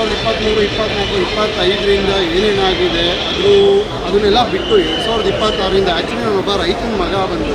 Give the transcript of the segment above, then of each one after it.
ಸಾವಿರದ ಇಪ್ಪತ್ತ್ಮೂರು ಇಪ್ಪತ್ತ್ನಾಲ್ಕು ಇಪ್ಪತ್ತೈದರಿಂದ ಏನೇನಾಗಿದೆ ಅದು ಅದನ್ನೆಲ್ಲ ಬಿಟ್ಟು ಎರಡು ಸಾವಿರದ ಇಪ್ಪತ್ತಾರರಿಂದ ಆ್ಯಕ್ಚುಲಿ ನಾನೊಬ್ಬ ರೈತನ ಮಗ ನನ್ನ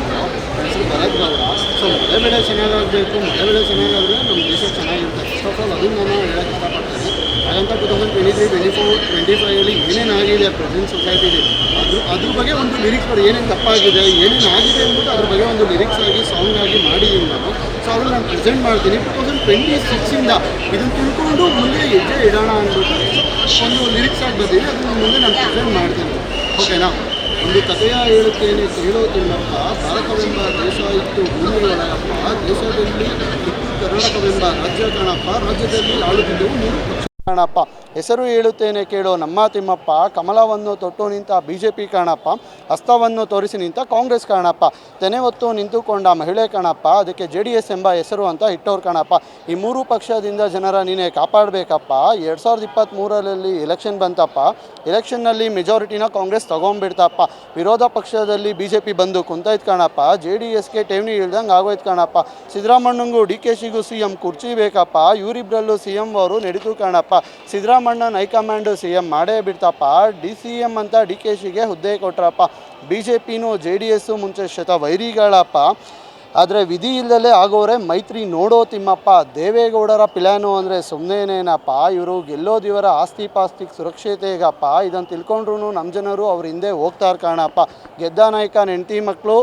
ಹೆಸರು ಭರತ್ ಗೌಡ. ಸೊ ಮಳೆ ಬೆಳೆ ಚೆನ್ನಾಗಾಗಬೇಕು, ಮಳೆ ಬೆಳೆ ಚೆನ್ನಾಗಾದರೆ ನಮ್ಮ ದೇಶ ಚೆನ್ನಾಗಿರುತ್ತೆ. ಸೊ ಆಲ್ ಅದನ್ನು ನಾನು ಹೇಳೋಕ್ಕೆ ಇಷ್ಟಪಡ್ತೇನೆ. ಹಾಗಂತ two thousand twenty three twenty four twenty ಫೈವಲ್ಲಿ ಏನೇನಾಗಿದೆ ಪ್ರೆಸೆಂಟ್ ಸೊಸೈಟಿಲಿ ಅದ್ರ ಅದ್ರ ಬಗ್ಗೆ ಒಂದು ಲಿರಿಕ್ಸ್ ಮಾಡಿ ಏನೇನು ತಪ್ಪಾಗಿದೆ, ಏನೇನು ಆಗಿದೆ ಅಂದ್ಬಿಟ್ಟು ಅದ್ರ ಬಗ್ಗೆ ಒಂದು ಲಿರಿಕ್ಸ್ ಆಗಿ ಸಾಂಗ್ ಆಗಿ ಮಾಡಿದ್ದೀನಿ ನಾನು ಸೊ ಅದನ್ನು ನಾನು ಪ್ರೆಸೆಂಟ್ ಮಾಡ್ತೀನಿ. ಟ್ವೆಂಟಿ ಸಿಕ್ಸಿಂದ ಇದನ್ನು ತಿಳ್ಕೊಂಡು ಮುಂದೆ ಹೆಜ್ಜೆ ಇಡೋಣ ಅಂದ್ಬಿಟ್ಟು ಒಂದು ಲಿರಿಕ್ಸ್ ಆಗಿ ಬಂದಿದೆ. ಅದನ್ನು ಮುಂದೆ ನಾನು ಪ್ರೆಸೆಂಟ್ ಮಾಡ್ತೀನಿ. ಓಕೆನಾ ಒಂದು ಕಥೆಯ ಹೇಳುತ್ತೇನೆ ಕೇಳೋ ತಿನ್ನಪ್ಪ ಭಾರತವೆಂಬ ದೇಶ ಇತ್ತು ಭೂಮಿಗಳಪ್ಪ ದೇಶದಲ್ಲಿ ಇತ್ತು ಕರ್ನಾಟಕವೆಂಬ ರಾಜ್ಯ ಕಾಣಪ್ಪ. ರಾಜ್ಯದಲ್ಲಿ ಆಳುತ್ತಿದ್ದವು ಪಕ್ಷ. ಕಾಣಪ್ಪ. ಹೆಸರು ಹೇಳುತ್ತೇನೆ ಕೇಳೋ ನಮ್ಮ ತಿಮ್ಮಪ್ಪ, ಕಮಲವನ್ನು ತೊಟ್ಟು ನಿಂತ ಬಿ ಜೆ ಪಿ ಕಾಣಪ್ಪ, ಹಸ್ತವನ್ನು ತೋರಿಸಿ ನಿಂತ ಕಾಂಗ್ರೆಸ್ ಕಾಣಪ್ಪ. ತೆನೆ ಹೊತ್ತು ನಿಂತುಕೊಂಡ ಮಹಿಳೆ ಕಾಣಪ್ಪ, ಅದಕ್ಕೆ ಜೆ ಎಂಬ ಹೆಸರು ಅಂತ ಇಟ್ಟವ್ರು ಕಾಣಪ್ಪ. ಈ ಮೂರು ಪಕ್ಷದಿಂದ ಜನರ ನೀನೆ ಕಾಪಾಡಬೇಕಪ್ಪ. ಎರಡು ಸಾವಿರದ ಇಪ್ಪತ್ತ್ಮೂರರಲ್ಲಿ ಎಲೆಕ್ಷನ್ ಬಂತಪ್ಪ. ಎಲೆಕ್ಷನ್ನಲ್ಲಿ ಮೆಜಾರಿಟಿನ ಕಾಂಗ್ರೆಸ್ ತಗೊಂಡ್ಬಿಡ್ತಪ್ಪ. ವಿರೋಧ ಪಕ್ಷದಲ್ಲಿ ಬಿ ಜೆ ಪಿ ಬಂದು ಕುಂತಾಯ್ತು ಕಾಣಪ್ಪ. ಜೆ ಡಿ ಎಸ್ಗೆ ಠೇವಣಿ ಇಳ್ದಂಗೆ ಆಗೋಯ್ತು ಕಾಣಪ್ಪ. ಸಿದ್ದರಾಮಣ್ಣಂಗೂ ಡಿ ಕೆ ಶಿಗೂ ಸಿ ಎಂ ಕುರ್ಚಿ ಬೇಕಪ್ಪ. ಇವರಿಬ್ಬರಲ್ಲೂ ಸಿ ಎಂ ಅವರು ನಡೀತು ಕಾಣಪ್ಪ. ಸಿದ್ದರಾಮಣ್ಣನ ಹೈಕಮಾಂಡು ಸಿ ಎಂ ಮಾಡೇ ಬಿಡ್ತಪ್ಪ. ಡಿ ಸಿ ಎಂ ಅಂತ ಡಿ ಕೆ ಶಿಗೆ ಹುದ್ದೆ ಕೊಟ್ರಪ್ಪ. ಬಿ ಜೆ ಪಿನೂ ಜೆ ಡಿ ಎಸ್ಸು ಮುಂಚೆ ಶತ ವೈರಿಗಳಪ್ಪ. ಆದರೆ ವಿಧಿ ಇಲ್ಲದಲ್ಲೇ ಆಗೋರೆ ಮೈತ್ರಿ ನೋಡೋ ತಿಮ್ಮಪ್ಪ. ದೇವೇಗೌಡರ ಪಿಲಾನು ಅಂದರೆ ಸುಮ್ಮನೆನೇನಪ್ಪ ಇವರು ಗೆಲ್ಲೋದಿವರ ಆಸ್ತಿ ಪಾಸ್ತಿ ಸುರಕ್ಷತೆಗಪ್ಪ ಇದನ್ನು ತಿಳ್ಕೊಂಡ್ರು ನಮ್ಮ ಜನರು ಅವ್ರ ಹಿಂದೆ ಹೋಗ್ತಾರೆ ಕಾಣಪ್ಪ. ಗೆದ್ದ ನಾಯಕ ಹೆಂಡತಿ ಮಕ್ಕಳು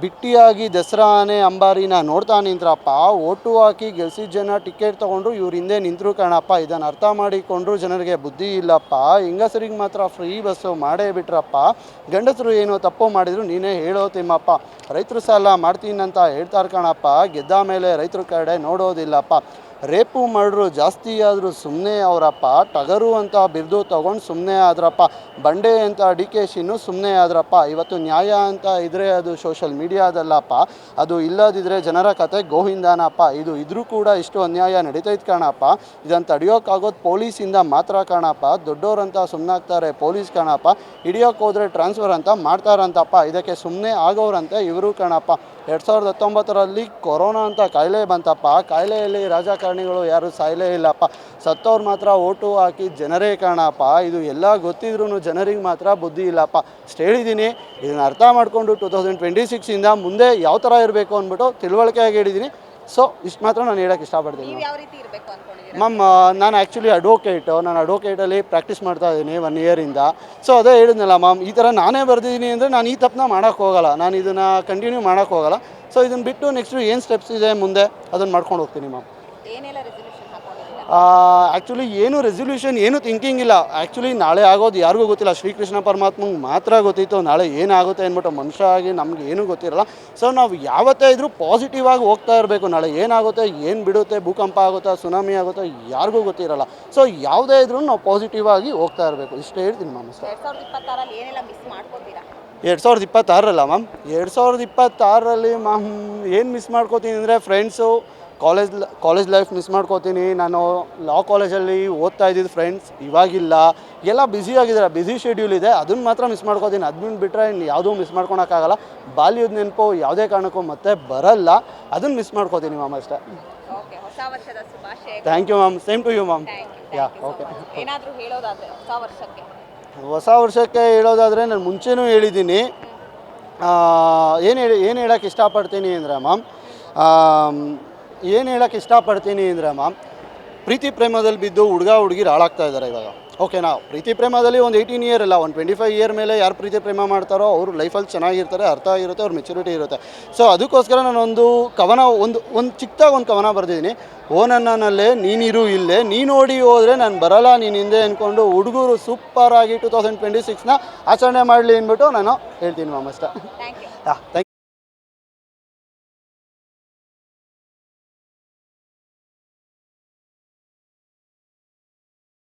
ಬಿಟ್ಟಿಯಾಗಿ ದಸರಾ ಆನೆ ಅಂಬಾರಿನ ನೋಡ್ತಾ ನಿಂತ್ರಪ್ಪ ಓಟು ಹಾಕಿ ಗೆಲ್ಸಿದ ಜನ ಟಿಕೆಟ್ ತೊಗೊಂಡ್ರು ಇವ್ರ ಹಿಂದೆ ನಿಂತರು ಕಣಪ್ಪ. ಇದನ್ನು ಅರ್ಥ ಮಾಡಿಕೊಂಡ್ರು ಜನರಿಗೆ ಬುದ್ಧಿ ಇಲ್ಲಪ್ಪ. ಹೆಂಗಸರಿಗೆ ಮಾತ್ರ ಫ್ರೀ ಬಸ್ಸು ಮಾಡೇ ಬಿಟ್ರಪ್ಪ. ಗಂಡಸರು ಏನೋ ತಪ್ಪು ಮಾಡಿದ್ರು ನೀನೇ ಹೇಳೋ ತಿಮ್ಮಪ್ಪ. ರೈತರು ಸಾಲ ಮಾಡ್ತೀನಿ ಅಂತ ಹೇಳ್ತಾರೆ ಕಣಪ್ಪ. ಗೆದ್ದ ಮೇಲೆ ರೈತರ ಕಡೆ ನೋಡೋದಿಲ್ಲಪ್ಪ. ರೇಪು ಮರ್ಡ್ರು ಜಾಸ್ತಿ ಆದರೂ ಸುಮ್ಮನೆ ಅವರಪ್ಪ ಟಗರು ಅಂತ ಬಿರ್ದು ತಗೊಂಡು ಸುಮ್ಮನೆ ಆದ್ರಪ್ಪ. ಬಂಡೆ ಅಂತ ಡಿ ಕೆ ಶಿನೂ ಸುಮ್ಮನೆ ಆದ್ರಪ್ಪ. ಇವತ್ತು ನ್ಯಾಯ ಅಂತ ಇದ್ರೆ ಅದು ಸೋಷಲ್ ಮೀಡಿಯಾದಲ್ಲಪ್ಪ. ಅದು ಇಲ್ಲದಿದ್ರೆ ಜನರ ಕತೆ ಗೋವಿಂದನಪ್ಪ. ಇದು ಇದ್ರೂ ಕೂಡ ಇಷ್ಟು ಅನ್ಯಾಯ ನಡೀತೈತೆ ಕಾಣಪ್ಪ. ಇದನ್ನು ತಡೆಯೋಕ್ಕಾಗೋದು ಪೊಲೀಸಿಂದ ಮಾತ್ರ ಕಾಣಪ್ಪ. ದೊಡ್ಡವರಂತ ಸುಮ್ಮನಾಗ್ತಾರೆ ಪೊಲೀಸ್ ಕಾಣಪ್ಪ. ಹಿಡಿಯೋಕೆ ಹೋದ್ರೆ ಟ್ರಾನ್ಸ್ಫರ್ ಅಂತ ಮಾಡ್ತಾರಂತಪ್ಪ. ಇದಕ್ಕೆ ಸುಮ್ಮನೆ ಆಗೋರಂತೆ ಇವರು ಕಾಣಪ್ಪ. ಎರಡು ಸಾವಿರದ ಹತ್ತೊಂಬತ್ತರಲ್ಲಿ ಕೊರೋನಾ ಅಂತ ಕಾಯಿಲೆ ಬಂತಪ್ಪ. ಕಾಯಿಲೆಯಲ್ಲಿ ರಾಜಕಾರಣಿಗಳು ಯಾರು ಸಾಯಲೇ ಇಲ್ಲಪ್ಪ ಸತ್ತವ್ರು ಮಾತ್ರ ಓಟು ಹಾಕಿ ಜನರೇ ಕಾಣಪ್ಪ. ಇದು ಎಲ್ಲ ಗೊತ್ತಿದ್ರೂ ಜನರಿಗೆ ಮಾತ್ರ ಬುದ್ಧಿ ಇಲ್ಲಪ್ಪ ಅಷ್ಟು ಹೇಳಿದ್ದೀನಿ ಇದನ್ನು ಅರ್ಥ ಮಾಡಿಕೊಂಡು ಟೂ ತೌಸಂಡ್ ಟ್ವೆಂಟಿ ಸಿಕ್ಸಿಂದ ಮುಂದೆ ಯಾವ ಥರ ಇರಬೇಕು ಅಂದ್ಬಿಟ್ಟು ತಿಳುವಳಿಕೆಯಾಗಿ ಹೇಳಿದ್ದೀನಿ ಸೊ ಇಷ್ಟು ಮಾತ್ರ ನಾನು ಹೇಳೋಕ್ಕೆ ಇಷ್ಟಪಡ್ತೀನಿ. ಮ್ಯಾಮ್ ನಾನು ಆ್ಯಕ್ಚುಲಿ ಅಡ್ವೊಕೇಟು ನಾನು ಅಡ್ವೊಕೇಟಲ್ಲಿ ಪ್ರಾಕ್ಟೀಸ್ ಮಾಡ್ತಾ ಇದ್ದೀನಿ ಒನ್ ಇಯರಿಂದ ಸೊ ಅದೇ ಹೇಳಿದ್ನಲ್ಲ ಮ್ಯಾಮ್ ಈ ಥರ ನಾನೇ ಬರೆದಿದ್ದೀನಿ ಅಂದರೆ ನಾನು ಈ ತಪ್ಪನ್ನ ಮಾಡೋಕ್ಕೆ ಹೋಗಲ್ಲ. ನಾನು ಇದನ್ನು ಕಂಟಿನ್ಯೂ ಮಾಡೋಕ್ಕೆ ಹೋಗಲ್ಲ. ಸೊ ಇದನ್ನು ಬಿಟ್ಟು ನೆಕ್ಸ್ಟು ಏನು ಸ್ಟೆಪ್ಸ್ ಇದೆ ಮುಂದೆ? ಅದನ್ನು ಮಾಡ್ಕೊಂಡು ಹೋಗ್ತೀನಿ ಮ್ಯಾಮ್ ಆ್ಯಕ್ಚುಲಿ ಏನು ರೆಸೊಲ್ಯೂಷನ್ ಏನು ಥಿಂಕಿಂಗ್ ಇಲ್ಲ. ಆ್ಯಕ್ಚುಲಿ ನಾಳೆ ಆಗೋದು ಯಾರಿಗೂ ಗೊತ್ತಿಲ್ಲ. ಶ್ರೀಕೃಷ್ಣ ಪರಮಾತ್ಮಂಗೆ ಮಾತ್ರ ಗೊತ್ತಿತ್ತು. ನಾಳೆ ಏನಾಗುತ್ತೆ ಅಂದ್ಬಿಟ್ಟು ಮನುಷ್ಯ ಆಗಿ ನಮ್ಗೆ ಏನೂ ಗೊತ್ತಿರಲ್ಲ. ಸೊ ನಾವು ಯಾವತ್ತೇ ಇದ್ರೂ ಪಾಸಿಟಿವ್ ಆಗಿ ಹೋಗ್ತಾ ಇರಬೇಕು. ನಾಳೆ ಏನಾಗುತ್ತೆ ಏನು ಬಿಡುತ್ತೆ ಭೂಕಂಪ ಆಗುತ್ತಾ ಸುನಾಮಿ ಆಗುತ್ತಾ ಯಾರಿಗೂ ಗೊತ್ತಿರಲ್ಲ. ಸೊ ಯಾವುದೇ ಇದ್ರೂ ನಾವು ಪಾಸಿಟಿವ್ ಆಗಿ ಹೋಗ್ತಾ ಇರಬೇಕು. ಇಷ್ಟೇ ಹೇಳ್ತೀನಿ ಮ್ಯಾಮ್ ಎರಡು ಸಾವಿರದ ಇಪ್ಪತ್ತಾರಲ್ಲ ಮ್ಯಾಮ್? ಎರಡು ಸಾವಿರದ ಇಪ್ಪತ್ತಾರರಲ್ಲಿ ಮ್ಯಾಮ್ ಏನು ಮಿಸ್ ಮಾಡ್ಕೋತೀನಿ ಅಂದರೆ friends college college life miss ಮಾಡ್ಕೋತೀನಿ. ನಾನು ಲಾ ಕಾಲೇಜಲ್ಲಿ ಓದ್ತಾ ಇದ್ದಿದ್ದು ಫ್ರೆಂಡ್ಸ್ ಇವಾಗಿಲ್ಲ. ಎಲ್ಲ ಬ್ಯುಸಿ ಆಗಿದ್ದಾರೆ. ಬ್ಯುಸಿ ಶೆಡ್ಯೂಲ್ ಇದೆ. ಅದನ್ನು ಮಾತ್ರ ಮಿಸ್ ಮಾಡ್ಕೋತೀನಿ. ಅದನ್ನ ಬಿಟ್ಟರೆ ಇನ್ನು ಯಾವುದೂ ಮಿಸ್ ಮಾಡ್ಕೊಳಕ್ಕಾಗಲ್ಲ ಬಾಲ್ಯದ ನೆನಪು ಯಾವುದೇ ಕಾರಣಕ್ಕೂ ಮತ್ತೆ ಬರಲ್ಲ. ಅದನ್ನು ಮಿಸ್ ಮಾಡ್ಕೋತೀನಿ ಮ್ಯಾಮ್ ಅಷ್ಟೇ. Thank you ma'am same to you ma'am you okay ಹೊಸ ವರ್ಷಕ್ಕೆ? ಹೇಳೋದಾದರೆ ನಾನು ಮುಂಚೆನೂ ಹೇಳಿದ್ದೀನಿ. ಏನು ಹೇಳಿ ಏನು ಹೇಳೋಕ್ಕೆ ಇಷ್ಟಪಡ್ತೀನಿ ಅಂದರೆ ಮ್ಯಾಮ್ ಏನು ಹೇಳೋಕ್ಕೆ ಇಷ್ಟಪಡ್ತೀನಿ ಅಂದರೆ ಮ್ಯಾಮ್ ಪ್ರೀತಿ ಪ್ರೇಮದಲ್ಲಿ ಬಿದ್ದು ಹುಡುಗ ಹುಡುಗಿರು ಹಾಳಾಗ್ತಾ ಇದ್ದಾರೆ ಇವಾಗ. ಓಕೆನಾ ಪ್ರೀತಿ ಪ್ರೇಮದಲ್ಲಿ ಒಂದು ಏಯ್ಟೀನ್ ಇಯರ್ ಇಲ್ಲ ಒಂದು ಟ್ವೆಂಟಿ ಫೈವ್ ಇಯರ್ ಮೇಲೆ ಯಾರು ಪ್ರೀತಿ ಪ್ರೇಮ ಮಾಡ್ತಾರೋ ಅವರು ಲೈಫಲ್ಲಿ ಚೆನ್ನಾಗಿರ್ತಾರೆ ಅರ್ಥ ಆಗಿರುತ್ತೆ ಅವ್ರ ಮೆಚುರಿಟಿ ಇರುತ್ತೆ. ಸೊ ಅದಕ್ಕೋಸ್ಕರ ನಾನೊಂದು ಕವನ ಒಂದು ಒಂದು ಚಿಕ್ಕದಾಗಿ ಒಂದು ಕವನ ಬರೆದಿದ್ದೀನಿ. ಓ ನನ್ನಲ್ಲೇ ನೀನಿರು ಇಲ್ಲೇ ನೀ ನೋಡಿ ಹೋದರೆ ನಾನು ಬರಲ್ಲ ನೀನು ಹಿಂದೆ ಅಂದ್ಕೊಂಡು ಹುಡುಗರು ಸೂಪರಾಗಿ ಟೂ ತೌಸಂಡ್ ಟ್ವೆಂಟಿ ಸಿಕ್ಸ್ನ ಆಚರಣೆ ಮಾಡಲಿ ಅಂದ್ಬಿಟ್ಟು ನಾನು ಹೇಳ್ತೀನಿ ಮ್ಯಾಮ್ ಅಷ್ಟೇ. Thank you thank